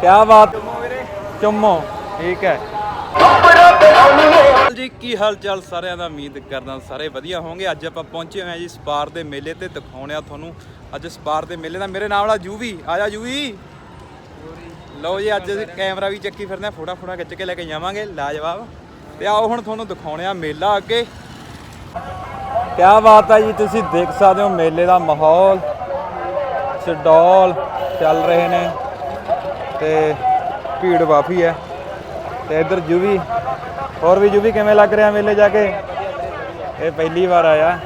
ਕਿਆ ਬਾਤ? ਚੁੰਮੋ। ਠੀਕ ਹੈ। ਜੀ ਕੀ ਹਾਲ ਚਾਲ ਸਾਰਿਆਂ ਦਾ? ਉਮੀਦ ਕਰਦਾ ਸਾਰੇ ਵਧੀਆ ਹੋਵੋਗੇ ਅੱਜ ਆਪਾਂ ਪਹੁੰਚੇ ਹੋਏ ਹਾਂ ਜੀ ਸਪਾਰ ਦੇ ਮੇਲੇ ਤੇ ਦਿਖਾਉਣੇ ਆ ਤੁਹਾਨੂੰ। ਅੱਜ ਸਪਾਰ ਦੇ ਮੇਲੇ ਦਾ ਮੇਰੇ ਨਾਲ ਵਾਲਾ ਜੂਵੀ ਆਜਾ ਜੂਵੀ ਲਓ ਜੀ ਅੱਜ ਅਸੀਂ ਕੈਮਰਾ ਵੀ ਚੱਕੀ ਫਿਰਦੇ ਆ ਫੋਟਾ ਫੋਟਾ ਖਿੱਚ ਕੇ ਲੈ ਕੇ ਜਾਵਾਂਗੇ। ਲਾਜਵਾਬ। ਤੇ ਆਓ ਹੁਣ ਤੁਹਾਨੂੰ ਦਿਖਾਉਣੇ ਆ ਮੇਲਾ ਅੱਗੇ। ਕਿਆ ਬਾਤ ਹੈ ਜੀ ਤੁਸੀਂ ਦੇਖ ਸਕਦੇ ਹੋ ਮੇਲੇ ਦਾ ਮਾਹੌਲ। ਸਟਾਲ ਚੱਲ ਰਹੇ ਨੇ। ਤੇ ਭੀੜ ਕਾਫੀ ਹੈ। ਤੇ ਇੱਧਰ ਜੂਵੀ, ਹੋਰ ਵੀ ਜੂਵੀ ਕਿਵੇਂ ਲੱਗ ਰਿਹਾ ਮੇਲੇ ਜਾ ਕੇ? ਇਹ ਪਹਿਲੀ ਵਾਰ ਆਇਆ।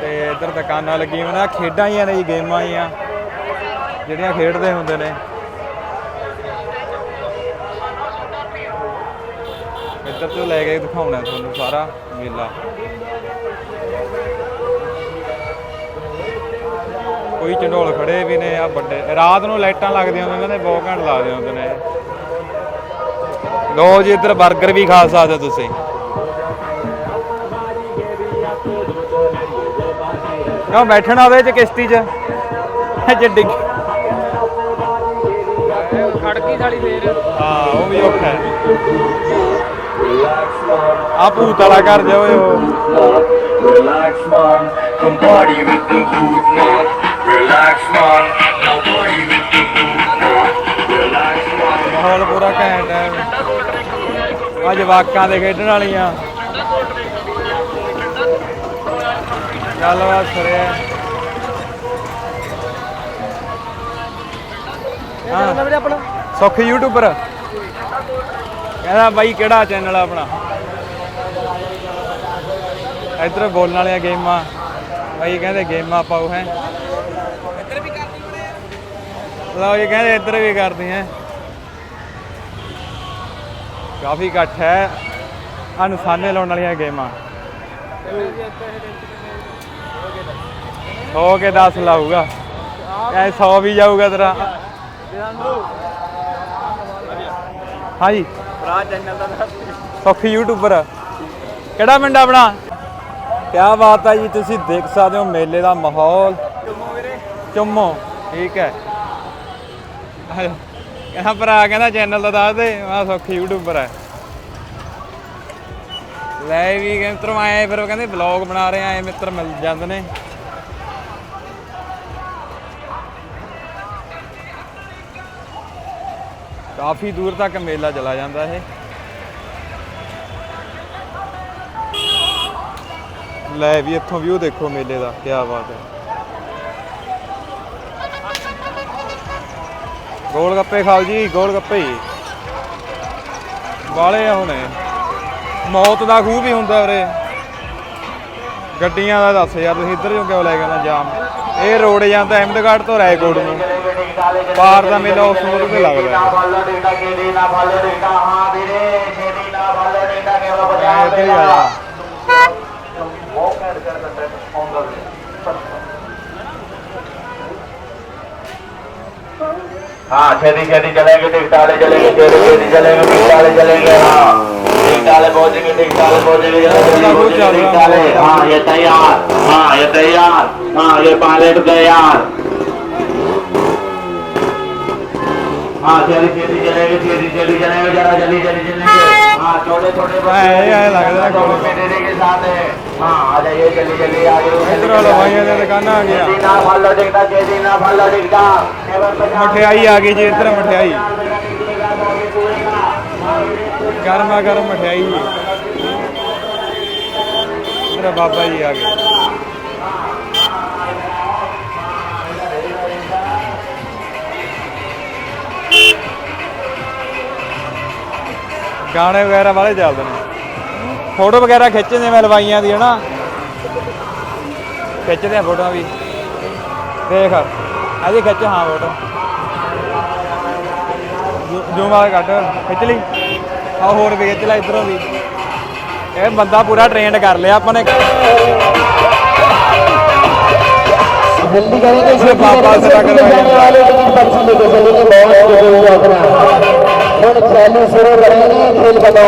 ਤੇ ਇੱਧਰ ਦੁਕਾਨਾਂ ਲੱਗੀਆਂ ਹੋਈਆਂ ਖੇਡਾਂ ਹੀ ਆ ਨੇ ਜੀ, ਗੇਮਾਂ ਹੀ ਆ ਜਿਹੜੀਆਂ ਖੇਡਦੇ ਹੁੰਦੇ ਨੇ। ਇੱਧਰ ਤੋਂ ਲੈ ਕੇ ਦਿਖਾਉਣਾ ਤੁਹਾਨੂੰ ਸਾਰਾ ਮੇਲਾ। ਕੋਈ ਚੰਡੋਲ ਖੜੇ ਵੀ ਨੇ ਆ ਵੱਡੇ। ਰਾਤ ਨੂੰ ਲਾਈਟਾਂ ਲੱਗਦੀਆਂ ਹੁੰਦੀਆਂ ਨੇ ਬਹੁਤ ਘੰਟ ਲੱਗਦੇ ਹੁੰਦੇ ਨੇ। ਲੋ ਜੀ ਇੱਧਰ 버ਗਰ ਵੀ ਖਾ ਸਕਦੇ ਤੁਸੀਂ। ਕਿਉਂ ਬੈਠਣਾ ਉਹਦੇ ਚ ਕਿਸ਼ਤੀ ਚ? ਚ ਡਿੱਗ ਖੜਕੀ ਸਾਲੀ ਫੇਰ। ਹਾਂ ਉਹ ਵੀ ਔਖਾ ਹੈ। ਆ ਭੂਤ ਵਾਲਾ ਘਰ ਜਾ ਓਏ ਉਹ। Relax, man. Come party with the man. Relax, man. Now party with the boot, man. Relax, man. ਮਾਹੌਲ ਪੂਰਾ ਘੈਂਟ ਹੈ। ਆ ਜਵਾਕਾਂ ਦੇ ਖੇਡਣ ਵਾਲੀਆਂ। ਗੱਲਬਾਤ ਸਰਿਆ ਹਾਂ ਵੀਰੇ ਆਪਣਾ। ਸੁੱਖ ਯੂਟਿਊਬਰ ਕਹਿੰਦਾ ਬਾਈ ਕਿਹੜਾ ਚੈਨਲ ਆ ਆਪਣਾ? ਇੱਧਰ ਬੋਲਣ ਵਾਲੀਆਂ ਗੇਮਾਂ। ਬਾਈ ਕਹਿੰਦੇ ਗੇਮਾਂ ਪਾਓ ਹੈ। ਲਓ ਜੀ ਕਹਿੰਦੇ ਇੱਧਰ ਵੀ ਕਰਦੀ ਹੈ ਕਾਫੀ ਇਕੱਠ ਹੈ। ਆ ਨਿਸ਼ਾਨੇ ਲਾਉਣ ਵਾਲੀਆਂ ਗੇਮਾਂ। ਹੋ ਕੇ 10 ਲਾਊਗਾ। ਐ 100 ਵੀ ਜਾਊਗਾ ਤੇਰਾ। ਹਾਂਜੀ। ਭਰਾ ਚੈਨਲ ਦਾ ਸੁੱਖ ਯੂਟਿਊਬਰ ਕਿਹੜਾ ਪਿੰਡ ਆਪਣਾ? ਕਿਆ ਬਾਤ ਹੈ ਜੀ ਤੁਸੀਂ ਦੇਖ ਸਕਦੇ ਹੋ ਮੇਲੇ ਦਾ ਮਾਹੌਲ। ਚੁੰਮੋ। ਠੀਕ ਹੈ। ਕਹਿੰਦਾ ਭਰਾ ਕਹਿੰਦਾ ਚੈਨਲ ਦਾ ਦੱਸ ਦੇ, ਮੈਂ ਸੁੱਖ ਯੂਟਿਊਬਰ ਹੈ ਲੈ ਵੀ ਮਿੱਤਰੋਂ ਆਏ ਫਿਰ ਕਹਿੰਦੇ ਵਲੌਗ ਬਣਾ ਰਹੇ ਆਏ ਮਿੱਤਰ ਮਿਲ ਜਾਂਦੇ ਨੇ। ਕਾਫੀ ਦੂਰ ਤੱਕ ਮੇਲਾ ਚਲਾ ਜਾਂਦਾ ਇਹ। ਲੈ ਵੀ ਇੱਥੋਂ ਵਿਊ ਦੇਖੋ ਮੇਲੇ ਦਾ ਕੀ ਬਾਤ ਹੈ। ਗੋਲ ਗੱਪੇ ਖਾਓ ਜੀ ਗੋਲ ਗੱਪੇ ਵਾਲੇ ਆ ਹੁਣੇ। ਮੌਤ ਦਾ ਖੂਹ ਵੀ ਹੁੰਦਾ ਉਰੇ ਗੱਡੀਆਂ ਦਾ ਦੱਸ ਯਾਰ, ਤੁਸੀਂ ਇੱਧਰ ਕਿਉਂ ਲੈ ਗਏ ਨਾ ਜਾਮ? ਇਹ ਰੋਡ ਜਾਂਦਾ ਅਹਿਮਦਗੜ੍ਹ ਤੋਂ ਰਾਏਕੋਟ ਨੂੰ। ਪਾਰ ਦਾ ਮੇਲਾ ਉਸ ਰੋਡ ਤੇ ਲੱਗਦਾ। ਹੈ। ਫਲ ਡੇਟਾ ਕੇ हाँ खेती खेती चलेंगे टिकटाले चलेंगे, खेती खेती चलेंगे टिकटाले चलेंगे हाँ। टिकटाले पहुँचेंगे टिकटाले पहुँचेंगे टिकटाले हाँ ये तैयार हाँ ये तैयार हाँ ये पायलट तैयार। हाँ चली खेती चलेंगे खेती चली चलेंगे जरा जल्दी जल्दी चलेंगे हाँ छोटे छोटे हाँ, ये- ये लग रहा है दोनों कोई। मेरे के साथ है हाँ आ जाइए जल्दी जल्दी आ जाइए ਇੱਧਰ ਵਾਲਾ ਭਾਈਆਂ ਦੀਆਂ ਦੁਕਾਨਾਂ ਆ ਗਿਆ ਛੇਦੀ ਨਾ ਫਲ टिकटा छेदी ना फल टिकटा ਮਠਿਆਈ ਆ ਗਈ ਜੀ ਇੱਧਰ ਮਠਿਆਈ ਗਰਮਾ ਗਰਮ ਮਠਿਆਈ ਮੇਰਾ ਬਾਬਾ ਜੀ ਆ ਗਏ ਗਾਣੇ ਵਗੈਰਾ ਵਾਲੇ ਚੱਲਦੇ ਨੇ ਫੋਟੋ ਵਗੈਰਾ ਖਿੱਚਦੇ ਮੈਂ ਲਵਾਈਆਂ ਦੀ ਹਨਾ ਖਿੱਚਦੇ ਆ ਫੋਟੋਆਂ ਵੀ ਦੇਖ ਅਜੇ ਖਿੱਚ ਹਾਂ ਫੋਟੋ ਜੂਮ ਵਾਲਾ ਕੱਟ ਖਿੱਚ ਲਈ ਆ ਹੋਰ ਵੀ ਖਿੱਚ ਲੈ ਇਧਰੋਂ ਵੀ ਇਹ ਬੰਦਾ ਪੂਰਾ ਟ੍ਰੇਨਡ ਕਰ ਲਿਆ ਆਪਾਂ ਨੇ जल्दी करेंगे अरे बाबा से टक्कर भाई। जाने वाले टिकट पर्ची लेके चलेंगे बहुत जरूरी है ਹੁਣ ਚਾਲੂ ਸ਼ੁਰੂ ਕਰਾਂਗੇ ਖੇਲ ਬਤਾ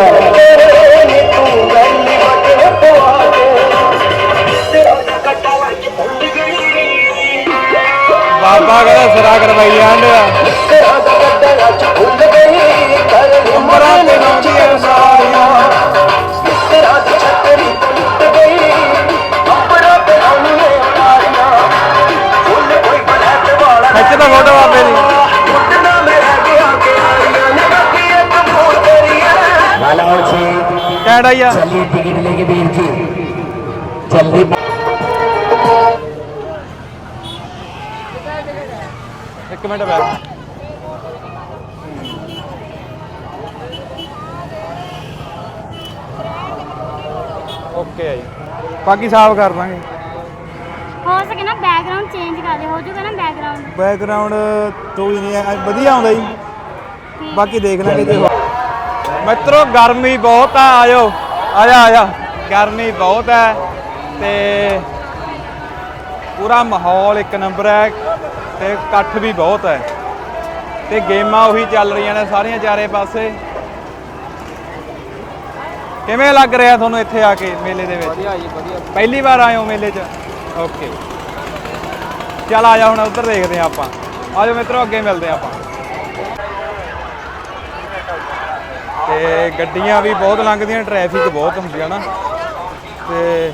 ਬਾਬਾ ਕਹਿੰਦਾ ਸਿਰਾ ਕਰਵਾਈ ਜਾਂਦੇ ਆ। ਤੇਰਾ ਦਾ ਕੱਟਾ ਅੱਜ ਭੁੱਲ ਗਈ ਕਰ ਉਮਰਾਂ ਤੇ ਜੀ ਕੈਂਡ ਆਈ ਆ चलिए टिकट लेके वीर जी जल्दी ਇੱਕ ਮਿੰਟ ਬੈਠ ਓਕੇ ਆ ਜੀ ਬਾਕੀ ਸਾਫ ਕਰ ਦਾਂਗੇ ਹੋ ਸਕੇ ਨਾ ਬੈਕਗ੍ਰਾਉਂਡ ਚੇਂਜ ਕਰ ਦੇ ਹੋ ਜਾਊਗਾ ਨਾ ਬੈਕਗ੍ਰਾਉਂਡ ਬੈਕਗ੍ਰਾਉਂਡ ਤੋਂ ਹੀ ਨਹੀਂ ਹੈ ਵਧੀਆ ਆਉਂਦਾ ਜੀ ਬਾਕੀ ਦੇਖ ਲਾਂਗੇ ਜੇ ਹੋ- ਮਿੱਤਰੋ ਗਰਮੀ ਬਹੁਤ ਆ ਆਜੋ ਆਜਾ ਆਜਾ ਗਰਮੀ ਬਹੁਤ ਹੈ ਤੇ ਪੂਰਾ ਮਾਹੌਲ ਇੱਕ ਨੰਬਰ ਹੈ ਤੇ ਇਕੱਠ ਵੀ ਬਹੁਤ ਹੈ। ਤੇ ਗੇਮਾਂ ਉਹੀ ਚੱਲ ਰਹੀਆਂ ਨੇ ਸਾਰੀਆਂ ਚਾਰੇ ਪਾਸੇ। ਕਿਵੇਂ ਲੱਗ ਰਿਹਾ ਤੁਹਾਨੂੰ ਇੱਥੇ ਆ ਕੇ ਮੇਲੇ ਦੇ ਵਿੱਚ? ਵਧੀਆ ਜੀ ਵਧੀਆ। ਪਹਿਲੀ ਵਾਰ ਆਏ ਹੋ ਮੇਲੇ 'ਚ? ਓਕੇ। ਚੱਲ ਆ ਜਾ ਹੁਣ ਉੱਧਰ ਦੇਖਦੇ ਆਪਾਂ। ਆਜੋ ਮਿੱਤਰੋ ਅੱਗੇ ਮਿਲਦੇ ਆਪਾਂ। ਤੇ ਗੱਡੀਆਂ ਵੀ ਬਹੁਤ ਲੰਘਦੀਆਂ ਟ੍ਰੈਫਿਕ ਬਹੁਤ ਹੁੰਦੀ ਆ ਨਾ। ਤੇ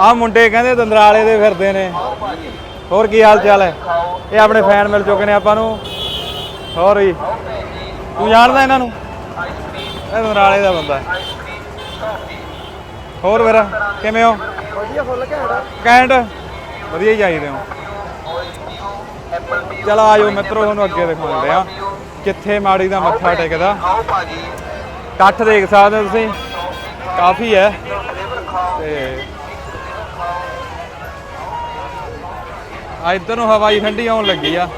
ਆ ਮੁੰਡੇ ਕਹਿੰਦੇ ਦੰਦਰਾਲੇ ਦੇ ਫਿਰਦੇ ਨੇ। ਹੋਰ ਕੀ ਹਾਲ ਚਾਲ ਹੈ? ਇਹ ਆਪਣੇ ਫੈਨ ਮਿਲ ਚੁੱਕੇ ਨੇ ਆਪਾਂ ਨੂੰ। ਹੋਰ ਜੀ ਤੂੰ ਜਾਣਦਾ ਇਹਨਾਂ ਨੂੰ? ਇਹ ਦੰਦਰਾਲੇ ਦਾ ਬੰਦਾ। ਹੈ ਹੋਰ ਵੀਰ ਕਿਵੇਂ ਹੋ? ਵਧੀਆ ਫੁੱਲ ਘੈਂਟ ਵਧੀਆ ਹੀ ਚਾਹੀਦੇ ਹੋ। ਚਲੋ ਆਜੋ ਮਿੱਤਰੋ ਤੁਹਾਨੂੰ ਅੱਗੇ ਦਿਖਾਉਂਦੇ ਆ ਕਿੱਥੇ ਮਾੜੀ ਦਾ ਮੱਥਾ ਟੇਕਦਾ? ਇਕੱਠ ਦੇਖ ਸਕਦੇ ਹੋ ਤੁਸੀਂ? ਕਾਫੀ ਹੈ। ਤੇ ਆ ਇੱਧਰ ਨੂੰ ਹਵਾ ਹੀ ਠੰਡੀ ਆਉਣ ਲੱਗੀ ਆ।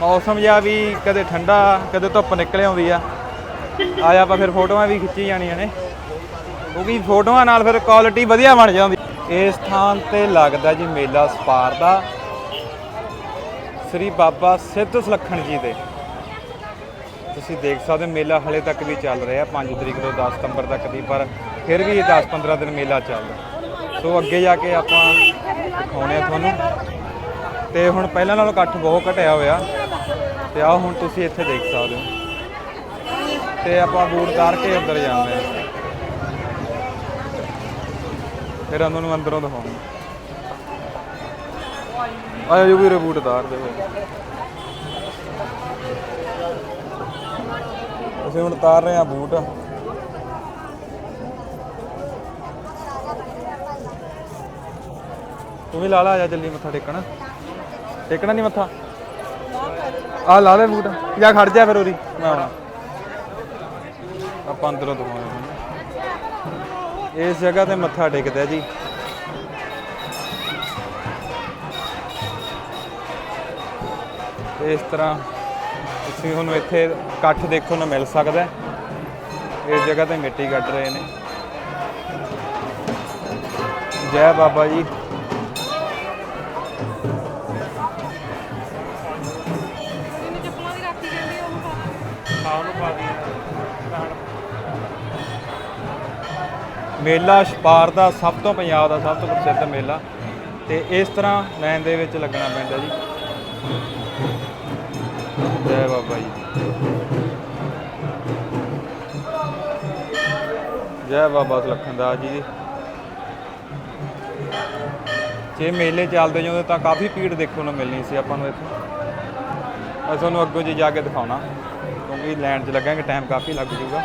ਮੌਸਮ ਜਿਹਾ ਵੀ ਕਦੇ ਠੰਡਾ ਕਦੇ ਧੁੱਪ ਨਿਕਲ ਆਉਂਦੀ ਆ। ਆਇਆ ਆਪਾਂ ਫਿਰ ਫੋਟੋਆਂ ਵੀ ਖਿੱਚੀ ਜਾਣੀਆਂ ਨੇ। ਕਿਉਂਕਿ ਫੋਟੋਆਂ ਨਾਲ ਫਿਰ ਕੁਆਲਿਟੀ ਵਧੀਆ ਬਣ ਜਾਂਦੀ। ਇਸ ਥਾਂ ਤੇ ਲੱਗਦਾ ਜੀ ਮੇਲਾ ਸਪਾਰ ਦਾ। ਸ੍ਰੀ ਬਾਬਾ ਸਿੱਧ ਸੁਲੱਖਣ ਜੀ ਦੇ। ਤੁਸੀਂ ਦੇਖ ਸਕਦੇ ਹੋ, ਮੇਲਾ ਹਲੇ ਤੱਕ ਵੀ ਚੱਲ ਰਿਹਾ 5 ਤਰੀਕ ਤੋਂ 10 ਸਤੰਬਰ ਤੱਕ ਦੀ, ਪਰ ਫਿਰ ਵੀ ਇਹ 10-15 ਦਿਨ ਮੇਲਾ ਚੱਲਦਾ ਸੋ ਅੱਗੇ ਜਾ ਕੇ ਆਪਾਂ ਦਿਖਾਉਣੇ ਆ ਤੁਹਾਨੂੰ। ਤੇ ਹੁਣ ਪਹਿਲਾਂ ਨਾਲੋਂ ਇਕੱਠ ਬਹੁਤ ਘਟਿਆ ਹੋਇਆ। ਤੇ ਆਹ ਹੁਣ ਤੁਸੀਂ ਇੱਥੇ ਦੇਖ ਸਕਦੇ ਹੋ। ਤੇ ਆਪਾਂ ਬੂਟ ਉਤਾਰ ਕੇ ਅੰਦਰ ਜਾਂਦੇ ਹਾਂ। ਫਿਰ ਉਹਨਾਂ ਨੂੰ ਅੰਦਰੋਂ ਦਿਖਾਉਂਦੇ। ਆਇਆ ਜੋ ਵੀ ਰਬੂਟ ਉਤਾਰ ਦੇ ਫਿਰ ਅਸੀਂ ਹੁਣ ਉਤਾਰ ਰਹੇ ਹਾਂ ਬੂਟ। ਤੂੰ ਵੀ ਲਾ ਲਾ, ਆ ਜਾ ਜਲਦੀ ਮੱਥਾ ਟੇਕਣਾ। ਟੇਕਣਾ ਨਹੀਂ ਮੱਥਾ? ਆ ਲਾ ਲੈ ਬੂਟ, ਜਾਂ ਖੜ ਜਾ ਫਿਰ ਉਰੀ। ਮੈਂ ਆਉਣਾ ਆਪਾਂ ਅੰਦਰੋਂ ਦਿਖਾਉਂਦੇ ਇਸ ਜਗ੍ਹਾ ਤੇ ਮੱਥਾ ਟੇਕਦਾ ਜੀ। ਇਸ ਤਰ੍ਹਾਂ ਤੁਸੀਂ ਤੁਹਾਨੂੰ ਇੱਥੇ ਇਕੱਠ ਦੇਖਣ ਨੂੰ ਮਿਲ ਸਕਦਾ ਹੈ। ਇਸ ਜਗ੍ਹਾ ਤੇ ਮਿੱਟੀ ਕੱਢ ਰਹੇ ਨੇ। ਜੈ ਬਾਬਾ ਜੀ। ਮੇਲਾ ਛਪਾਰ ਦਾ ਸਭ ਤੋਂ ਪੰਜਾਬ ਦਾ ਸਭ ਤੋਂ ਪ੍ਰਸਿੱਧ ਮੇਲਾ। ਤੇ ਇਸ ਤਰ੍ਹਾਂ ਲਾਈਨ ਦੇ ਵਿੱਚ ਲੱਗਣਾ ਪੈਂਦਾ ਜੀ। ਜੈ ਬਾਬਾ ਜੀ। ਜੈ ਬਾਬਾ ਸੁਲੱਖਣ ਦਾਸ ਜੀ ਜੇ ਮੇਲੇ ਚੱਲਦੇ ਜਾਂਦੇ ਤਾਂ ਕਾਫੀ ਭੀੜ ਦੇਖਣ ਨੂੰ ਮਿਲਣੀ ਸੀ ਆਪਾਂ ਨੂੰ ਇੱਥੇ। ਮੈਂ ਤੁਹਾਨੂੰ ਅੱਗੋਂ ਜੀ ਜਾ ਕੇ ਦਿਖਾਉਣਾ, ਕਿਉਂਕਿ ਲੈਣ 'ਚ ਲੱਗਾਂਗੇ ਟਾਈਮ ਕਾਫੀ ਲੱਗ ਜਾਊਗਾ।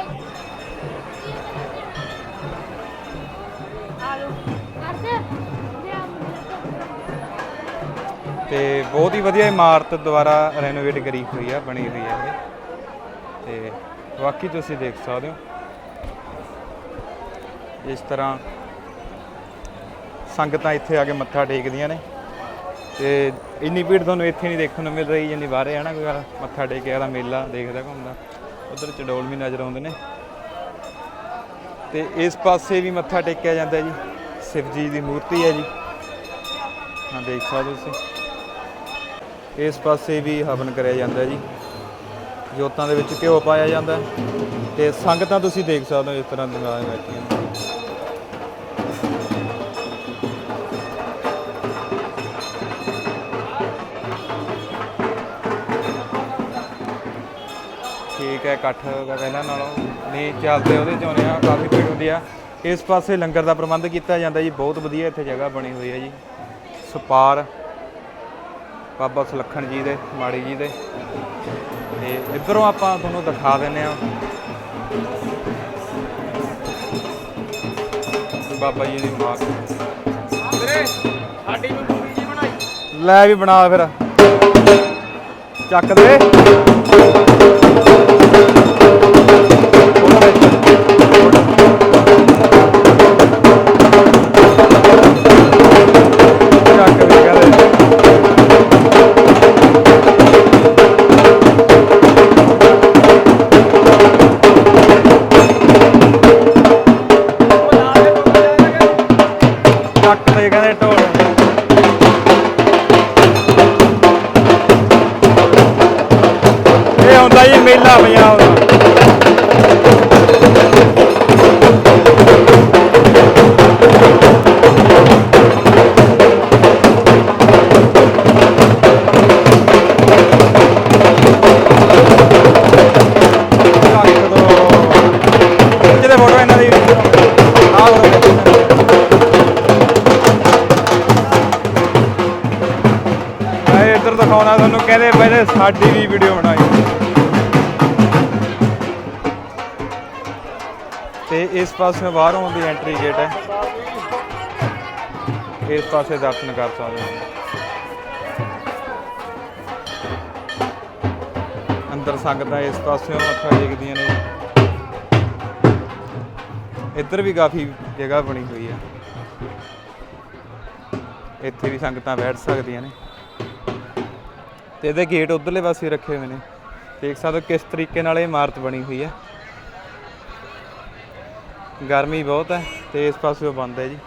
ਤੇ ਬਹੁਤ ਹੀ ਵਧੀਆ ਇਮਾਰਤ ਦੁਆਰਾ ਰੈਨੋਵੇਟ ਕਰੀ ਹੋਈ ਆ, ਬਣੀ ਹੋਈ ਹੈ ਇਹ। ਤੇ ਬਾਕੀ ਤੁਸੀਂ ਦੇਖ ਸਕਦੇ ਹੋ। ਇਸ ਤਰ੍ਹਾਂ ਸੰਗਤਾਂ ਇੱਥੇ ਆ ਕੇ ਮੱਥਾ ਟੇਕਦੀਆਂ ਨੇ। ਤੇ ਇੰਨੀ ਭੀੜ ਤੁਹਾਨੂੰ ਇੱਥੇ ਨਹੀਂ ਦੇਖਣ ਨੂੰ ਮਿਲ ਰਹੀ, ਜਿੰਨੀ ਬਾਹਰੇ ਹੈ ਨਾ ਕੋਈ ਮੱਥਾ ਟੇਕਿਆ ਦਾ ਮੇਲਾ ਦੇਖਦਾ ਘੁੰਮਦਾ। ਉਧਰ ਚਡੋਲ ਵੀ ਨਜ਼ਰ ਆਉਂਦੇ ਨੇ। ਤੇ ਇਸ ਪਾਸੇ ਵੀ ਮੱਥਾ ਟੇਕਿਆ ਜਾਂਦਾ ਜੀ। ਸ਼ਿਵ ਜੀ ਦੀ ਮੂਰਤੀ ਹੈ ਜੀ। ਹਾਂ, ਦੇਖ ਸਕਦੇ ਹੋ ਤੁਸੀਂ। ਇਸ ਪਾਸੇ ਵੀ ਹਵਨ ਕਰਿਆ ਜਾਂਦਾ ਜੀ। ਜੋਤਾਂ ਦੇ ਵਿੱਚ ਘਿਓ ਪਾਇਆ ਜਾਂਦਾ। ਹੈ ਤੇ ਸੰਗਤਾਂ ਤੁਸੀਂ ਦੇਖ ਸਕਦੇ ਹੋ ਇਸ ਤਰ੍ਹਾਂ ਦੀਆਂ ਬੈਠੀਆਂ ਠੀਕ ਹੈ, ਇਕੱਠ ਦਾ ਪਹਿਲਾਂ ਨਾਲੋਂ। ਨਹੀਂ, ਚੱਲਦੇ ਉਹਦੇ ਚ ਆਉਂਦੇ ਆ, ਕਾਫੀ ਭੀੜ ਹੁੰਦੀ ਆ। ਇਸ ਪਾਸੇ ਲੰਗਰ ਦਾ ਪ੍ਰਬੰਧ ਕੀਤਾ ਜਾਂਦਾ ਜੀ। ਬਹੁਤ ਵਧੀਆ ਇੱਥੇ ਜਗ੍ਹਾ ਬਣੀ ਹੋਈ ਹੈ ਜੀ। ਸਪਾਰ ਬਾਬਾ ਸੁਲੱਖਣ ਜੀ ਦੇ ਮਾੜੀ ਜੀ ਦੇ। ਤੇ ਇੱਧਰੋਂ ਆਪਾਂ ਤੁਹਾਨੂੰ ਦਿਖਾ ਦਿੰਨੇ ਆ ਬਾਬਾ ਜੀ ਦੀ ਮਾਂ। ਵੀਰੇ ਸਾਡੀ ਵੀ ਮੂਵੀ ਜੀ ਬਣਾਈ। ਲੈ ਵੀ ਬਣਾ ਫਿਰ। ਚੱਕ ਦੇ। ਮੈਂ ਤੁਹਾਨੂੰ ਕਹਿੰਦੇ ਪਹਿਲੇ ਸਾਡੀ ਵੀ ਵੀਡੀਓ ਬਣਾਈ। ਤੇ ਇਸ ਪਾਸੇ ਬਾਹਰੋਂ ਦੀ ਐਂਟਰੀ ਗੇਟ ਹੈ। ਇਸ ਪਾਸੇ ਦਰਸ਼ਨ ਕਰ ਸਕਦੇ ਹੋ। ਅੰਦਰ ਸੰਗਤਾਂ ਇਸ ਪਾਸਿਓਂ ਮੱਥਾ ਟੇਕਦੀਆਂ ਨੇ। ਇੱਧਰ ਵੀ ਕਾਫੀ ਜਗ੍ਹਾ ਬਣੀ ਹੋਈ ਹੈ। ਇੱਥੇ ਵੀ ਸੰਗਤਾਂ ਬੈਠ ਸਕਦੀਆਂ ਨੇ। ਤੇ ਇਹਦੇ ਗੇਟ ਉਧਰਲੇ ਪਾਸੇ ਰੱਖੇ ਹੋਏ ਨੇ। ਦੇਖ ਸਕਦੇ ਹੋ ਕਿਸ ਤਰੀਕੇ ਨਾਲ ਇਹ ਇਮਾਰਤ ਬਣੀ ਹੋਈ ਹੈ। ਗਰਮੀ ਬਹੁਤ ਹੈ ਤੇ ਇਸ ਪਾਸੇ ਬੰਦ ਹੈ ਜੀ।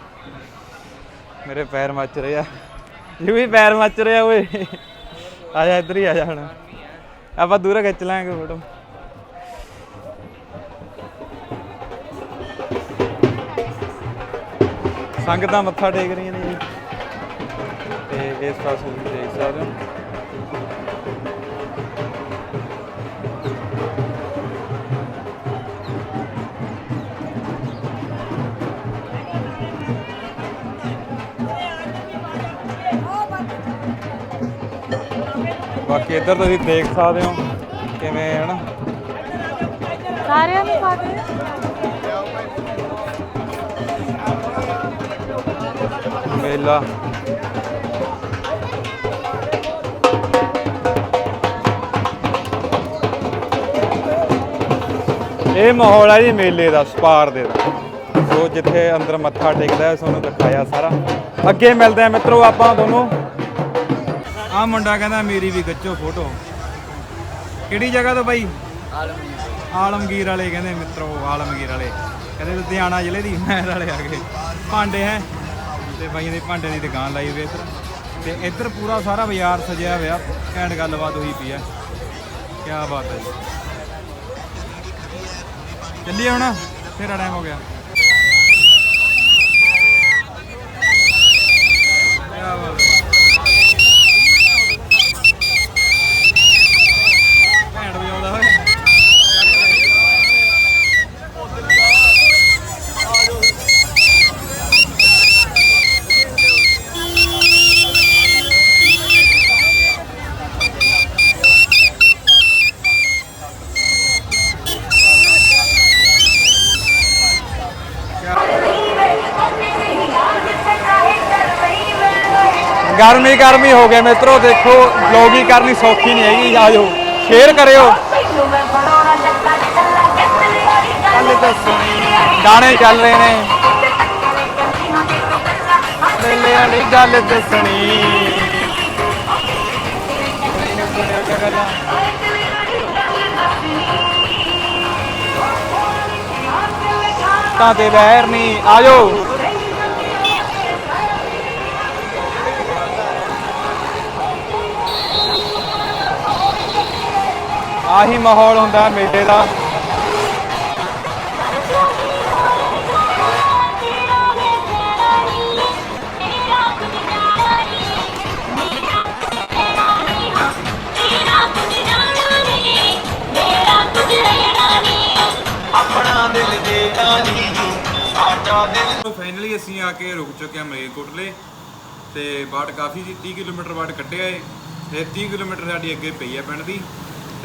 ਮੇਰੇ ਪੈਰ ਮੱਚ ਰਹੇ ਆ। ਇਹ ਵੀ ਪੈਰ ਮੱਚ ਰਿਹਾ ਓਏ। ਆ ਜਾ, ਇੱਧਰ ਹੀ ਆ ਜਾ ਹੁਣ। ਆਪਾਂ ਦੂਰ ਖਿੱਚ ਲਾਂਗੇ ਫੋਟੋ। ਸੰਗਤਾਂ ਮੱਥਾ ਟੇਕ ਰਹੀਆਂ ਨੇ ਜੀ। ਤੇ ਇਸ ਪਾਸੇ ਵੀ ਦੇਖ ਸਕਦੇ ਹੋ। ਬਾਕੀ ਇੱਧਰ ਤੁਸੀਂ ਦੇਖ ਸਕਦੇ ਹੋ ਕਿਵੇਂ ਹੈ ਨਾ। ਸਾਰਿਆਂ ਨੂੰ ਪਾ ਦੇ ਮੇਲਾ। ਇਹ ਮਾਹੌਲ ਹੈ ਜੀ ਮੇਲੇ ਦਾ ਸਪਾਰ ਦੇ ਦਾ। ਸੋ ਜਿੱਥੇ ਅੰਦਰ ਮੱਥਾ ਟੇਕਦਾ ਹੈ ਤੁਹਾਨੂੰ ਦਿਖਾਇਆ ਸਾਰਾ। ਅੱਗੇ ਮਿਲਦੇ ਆ ਮਿੱਤਰੋ ਆਪਾਂ ਤੁਹਾਨੂੰ। ਆ ਮੁੰਡਾ ਕਹਿੰਦਾ ਮੇਰੀ ਵੀ ਗੱਚੋ ਫੋਟੋ। ਕਿਹੜੀ ਜਗ੍ਹਾ ਤੋਂ ਬਾਈ? ਆਲਮਗੀਰ ਵਾਲੇ ਕਹਿੰਦੇ ਮਿੱਤਰੋ, ਆਲਮਗੀਰ ਵਾਲੇ। ਕਹਿੰਦੇ ਲੁਧਿਆਣਾ ਜ਼ਿਲ੍ਹੇ ਦੀ ਮਹਿਰ ਵਾਲੇ ਆ ਗਏ। ਭਾਂਡੇ ਹੈ। ਤੇ ਬਾਈਆਂ ਦੀ ਭਾਂਡੇ ਦੀ ਦੁਕਾਨ ਲਾਈ ਹੋਈ ਇੱਧਰ। ਤੇ ਇੱਧਰ ਪੂਰਾ ਸਾਰਾ ਬਾਜ਼ਾਰ ਸਜਿਆ ਹੋਇਆ। ਐਂਡ ਗੱਲਬਾਤ ਹੋਈ ਪਈ ਹੈ ਕੀ ਬਾਤ ਹੈ ਜੀ। ਚੱਲੀਏ ਹੁਣ। ਫੇਰ ਟਾਈਮ ਹੋ ਗਿਆ। ਕੀ ਬਾਤ ਗਰਮੀ ਗਰਮੀ ਹੋ ਗਏ ਮਿੱਤਰੋ, ਦੇਖੋ ਲੋਗੀ ਕਰਨੀ ਸੌਖੀ ਨਹੀਂ ਹੈਗੀ ਆਜੋ ਸ਼ੇਅਰ ਕਰਿਓ। ਗਾਣੇ ਚੱਲ ਰਹੇ ਨੇ। ਮੇਲਿਆਂ ਦੀ ਗੱਲ ਦੱਸਣੀ ਤਾਂ ਤੇ ਬਹਿਰ ਨਹੀਂ ਆਜੋ ਆਹੀ ਮਾਹੌਲ ਹੁੰਦਾ ਮੇਲੇ ਦਾ। ਫਾਈਨਲੀ ਅਸੀਂ ਆ ਕੇ ਰੁਕ ਚੁੱਕੇ ਹਾਂ ਮਲੇਰਕੋਟਲੇ ਤੇ ਬਾਟ ਕਾਫੀ ਜੀ 30 ਕਿਲੋਮੀਟਰ ਬਾਟ ਕੱਟਿਆ ਏ। ਤੇ 30 ਕਿਲੋਮੀਟਰ ਸਾਡੀ ਅੱਗੇ ਪਈ ਹੈ ਪਿੰਡ ਦੀ।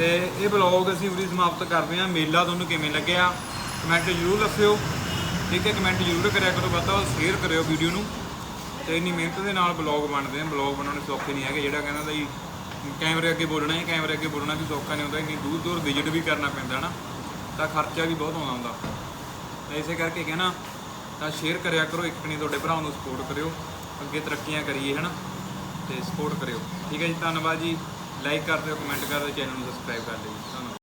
ਤੇ ਇਹ ਬਲੌਗ ਅਸੀਂ ਉਰੀ ਸਮਾਪਤ ਕਰਦੇ ਹਾਂ। ਮੇਲਾ ਤੁਹਾਨੂੰ ਕਿਵੇਂ ਲੱਗਿਆ? ਕਮੈਂਟ ਜ਼ਰੂਰ ਦੱਸਿਓ। ਠੀਕ ਹੈ ਕਮੈਂਟ ਜ਼ਰੂਰ ਕਰਿਆ ਕਰੋ। ਵੱਧ ਸ਼ੇਅਰ ਕਰਿਓ ਵੀਡੀਓ ਨੂੰ। ਤੇ ਇੰਨੀ ਮਿਹਨਤ ਦੇ ਨਾਲ ਬਲੌਗ ਬਣਦੇ ਆ। ਬਲੌਗ ਬਣਾਉਣੇ ਸੌਖੇ ਨਹੀਂ ਹੈਗੇ। ਜਿਹੜਾ ਕਹਿੰਦਾ ਬਈ ਕੈਮਰੇ ਅੱਗੇ ਬੋਲਣਾ ਹੈ ਕੈਮਰੇ ਅੱਗੇ ਬੋਲਣਾ ਵੀ ਸੌਖਾ ਨਹੀਂ ਹੁੰਦਾ। ਇੰਨੀ ਦੂਰ ਦੂਰ ਵਿਜ਼ਿਟ ਵੀ ਕਰਨਾ ਪੈਂਦਾ ਨਾ, ਤਾਂ ਖਰਚਾ ਵੀ ਬਹੁਤ ਆਉਂਦਾ ਹੁੰਦਾ। ਤਾਂ ਇਸੇ ਕਰਕੇ ਕਹਿਣਾ, ਤਾਂ ਸ਼ੇਅਰ ਕਰਿਆ ਕਰੋ। ਇੱਕ ਨਹੀਂ, ਤੁਹਾਡੇ ਭਰਾ ਨੂੰ ਸਪੋਰਟ ਕਰਿਓ। ਅੱਗੇ ਤਰੱਕੀਆਂ ਕਰੀਏ, ਹਨਾ? ਤੇ ਸਪੋਰਟ ਕਰਿਓ। ਠੀਕ ਹੈ ਜੀ। ਧੰਨਵਾਦ ਜੀ। ਲਾਈਕ ਕਰ ਦਿਓ ਕਮੈਂਟ ਕਰ ਦਿਓ ਚੈਨਲ ਨੂੰ ਸਬਸਕ੍ਰਾਈਬ ਕਰ ਦਿਓ ਜੀ। ਧੰਨਵਾਦ।